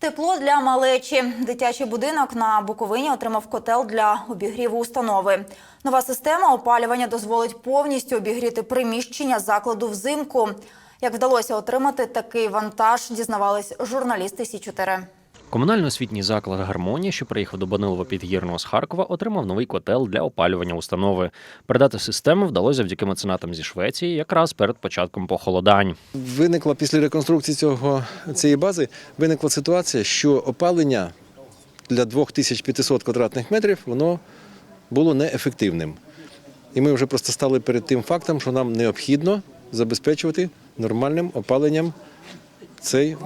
Тепло для малечі. Дитячий будинок на Буковині отримав котел для обігріву установи. Нова система опалювання дозволить повністю обігріти приміщення закладу взимку. Як вдалося отримати такий вантаж, дізнавались журналісти Сі 4 Комунально-освітній заклад Гармонія, що приїхав до Банилова Підгірного з Харкова, отримав новий котел для опалювання установи. Передати систему вдалося завдяки меценатам зі Швеції, якраз перед початком похолодань. Виникла після реконструкції цього, цієї бази виникла ситуація, що опалення для 2500 квадратних метрів воно було неефективним. І ми вже просто стали перед тим фактом, що нам необхідно забезпечувати нормальним опаленням цей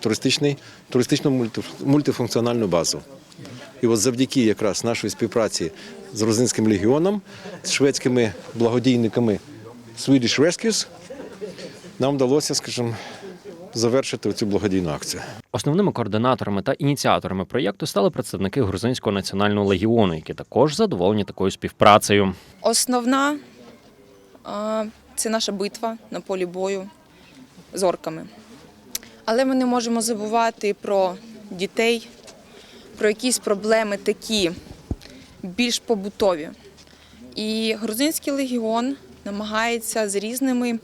туристичний, туристичну мультифункціональну базу. І от завдяки якраз нашій співпраці з Грузинським легіоном, з шведськими благодійниками Swedish Rescues, нам вдалося, скажімо, завершити цю благодійну акцію. Основними координаторами та ініціаторами проєкту стали представники Грузинського національного легіону, які також задоволені такою співпрацею. Основна це наша битва на полі бою з орками. Але ми не можемо забувати про дітей, про якісь проблеми такі більш побутові. І Грузинський легіон намагається з різними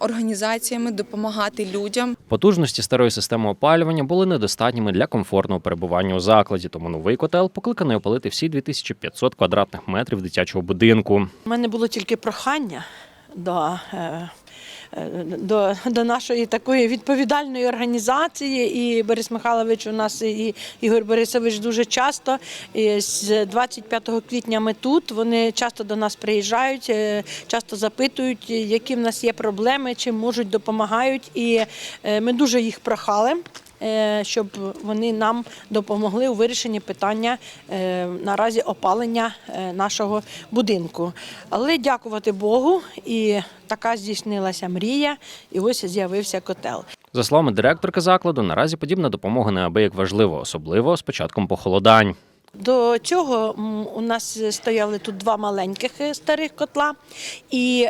організаціями допомагати людям Потужності старої системи опалювання були недостатніми для комфортного перебування у закладі, тому новий котел покликаний опалити всі 2500 квадратних метрів дитячого будинку. У мене було тільки прохання до, е, е, до, до нашої такої відповідальної організації. І Борис Михайлович у нас і Ігор Борисович дуже часто. І з 25 квітня ми тут. Вони часто до нас приїжджають, е, часто запитують, які в нас є проблеми, чим можуть допомагають. І е, ми дуже їх прохали. Е, Щоб вони нам допомогли у вирішенні питання е, наразі опалення е, нашого будинку. Але дякувати Богу, і така здійснилася мрія, і ось з'явився котел. За словами директорки закладу, наразі подібна допомога неабияк важлива, особливо з початком похолодань. До цього у нас стояли тут два маленьких старих котла, і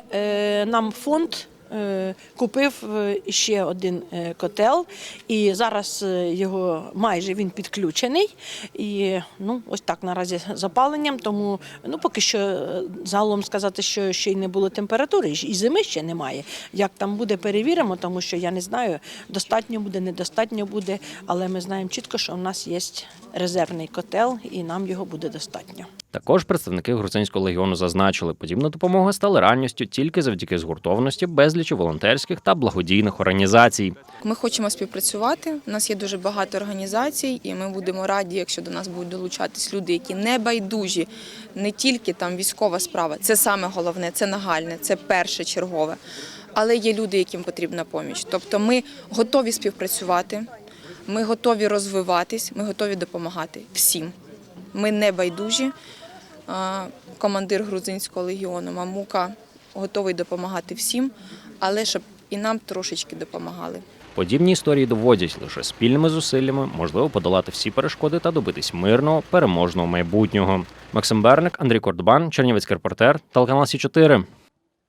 нам фонд. Е, Купив е, ще один е, котел, і зараз його майже він підключений. І ну ось так наразі з опаленням. Тому ну поки що загалом сказати, що ще й не було температури, і зими ще немає. Як там буде, перевіримо, тому що я не знаю, достатньо буде, недостатньо буде. Але ми знаємо чітко, що у нас є резервний котел, і нам його буде достатньо. Також представники грузинського легіону зазначили, подібна допомога стала реальністю тільки завдяки згуртованості безлічі волонтерських та благодійних організацій. Ми хочемо співпрацювати. У нас є дуже багато організацій, і ми будемо раді, якщо до нас будуть долучатись люди, які не байдужі, не тільки там військова справа. Це саме головне, це нагальне, це перше чергове. Але є люди, яким потрібна поміч. Тобто ми готові співпрацювати, ми готові розвиватись, ми готові допомагати всім. Ми не байдужі. Командир грузинського легіону Мамука готовий допомагати всім, але щоб і нам трошечки допомагали. Подібні історії доводять лише спільними зусиллями можливо подолати всі перешкоди та добитись мирного переможного майбутнього. Максим Берник, Андрій Кордбан, Чернівецький репортер, телеканал Сі 4